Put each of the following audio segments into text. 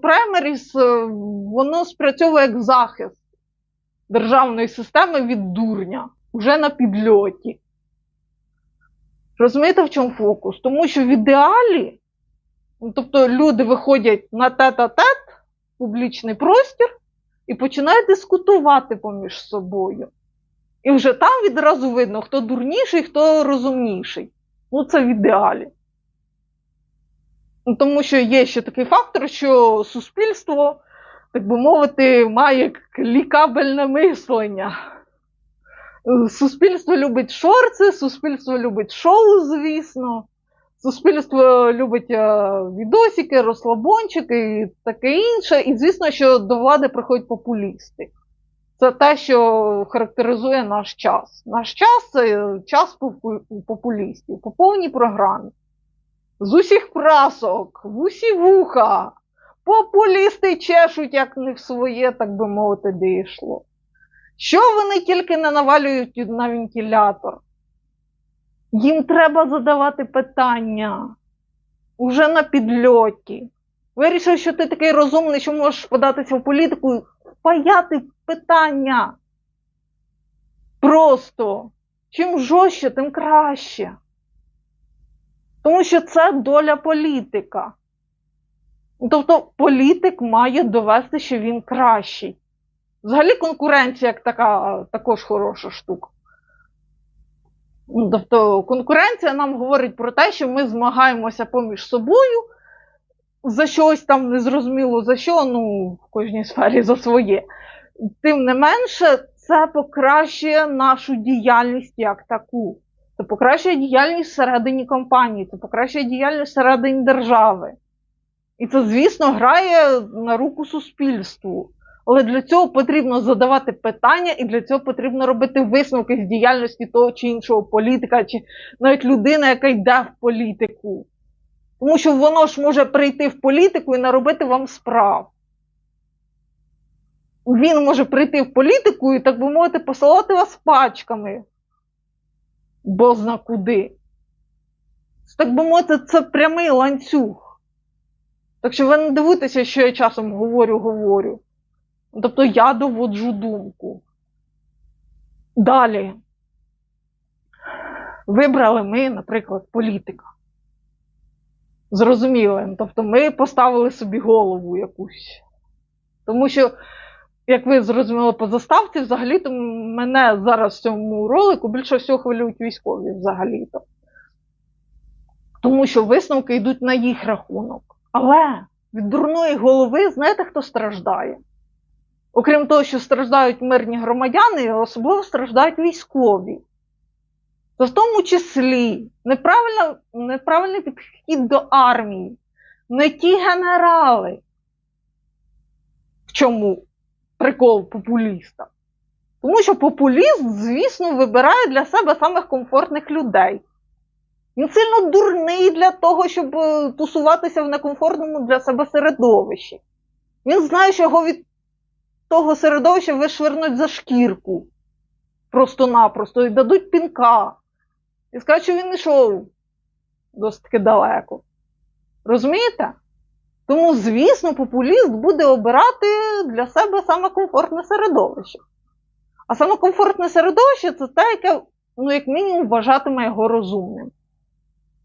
праймеріс, е, воно спрацьовує як захист державної системи від дурня вже на підльоті. Розумієте, в чому фокус? Тому що в ідеалі, ну, тобто люди виходять на тет-а-тет, публічний простір, і починають дискутувати поміж собою. І вже там відразу видно, хто дурніший, хто розумніший. Ну, це в ідеалі. Ну, тому що є ще такий фактор, що суспільство, так би мовити, має клікабельне мислення. Суспільство любить шорти, суспільство любить шоу, звісно. Суспільство любить е, відосики, розслабончики і таке інше. І звісно, що до влади приходять популісти. Це те, що характеризує наш час. Наш час це час попу- популістів по повній програмі. З усіх прасок, в усі вуха. Популісти чешуть, як не в своє, так би мовити, де йшло. Що вони тільки не навалюють на вентилятор? Їм треба задавати питання уже на підльоті. Вирішив, що ти такий розумний, що можеш податися в політику, паяти питання. Просто. Чим жорстче, тим краще. Тому що це доля політика. Тобто політик має довести, що він кращий. Взагалі конкуренція як така також хороша штука. Ну, Тобто конкуренція нам говорить про те, що ми змагаємося поміж собою за щось там незрозуміло за що, ну, в кожній сфері за своє. Тим не менше, це покращує нашу діяльність як таку. Це покращує діяльність всередині компанії, це покращує діяльність всередині держави. І це, звісно, грає на руку суспільству. Але для цього потрібно задавати питання, і для цього потрібно робити висновки з діяльності того чи іншого політика, чи навіть людини, яка йде в політику. Тому що воно ж може прийти в політику і наробити вам справ. Він може прийти в політику і, так би мовити, посилати вас пачками. Бозна куди. Так би мовити, це прямий ланцюг. Так що ви не дивуйтеся, що я часом говорю, говорю. Тобто я доводжу думку. Далі. Вибрали ми, наприклад, політика. Зрозуміли. Ну, Тобто ми поставили собі голову якусь. Тому що, як ви зрозуміли по заставці, взагалі-то мене зараз в цьому ролику більше всього хвилюють військові взагалі-то. Тому що висновки йдуть на їх рахунок. Але від дурної голови, знаєте, хто страждає? Окрім того, що страждають мирні громадяни, особливо страждають військові. То в тому числі неправильний підхід до армії, не ті генерали. В чому прикол популіста? Тому що популіст, звісно, вибирає для себе самих комфортних людей. Він сильно дурний для того, щоб е, тусуватися в некомфортному для себе середовищі. Він знає, що його від того середовища вишвернуть за шкірку. Просто-напросто і дадуть пінка. І скажуть, що він йшов досить таки далеко. Розумієте? Тому, звісно, популіст буде обирати для себе саме комфортне середовище. А саме комфортне середовище це те, яке, ну, як мінімум, вважатиме його розумним.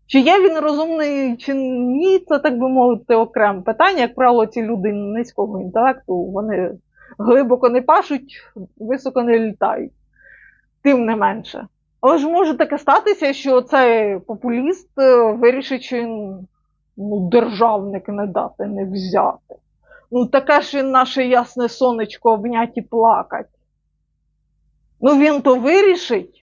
Чи є він розумний, чи ні, це, так би мовити, окреме питання. Як правило, ці люди низького інтелекту, вони глибоко не пашуть, високо не літають. Тим не менше. Але ж може таке статися, що цей популіст е, вирішить, що він ну, державник не дати, не взяти. Ну, таке ж він наше ясне сонечко обнять і плакать. Ну, він то вирішить,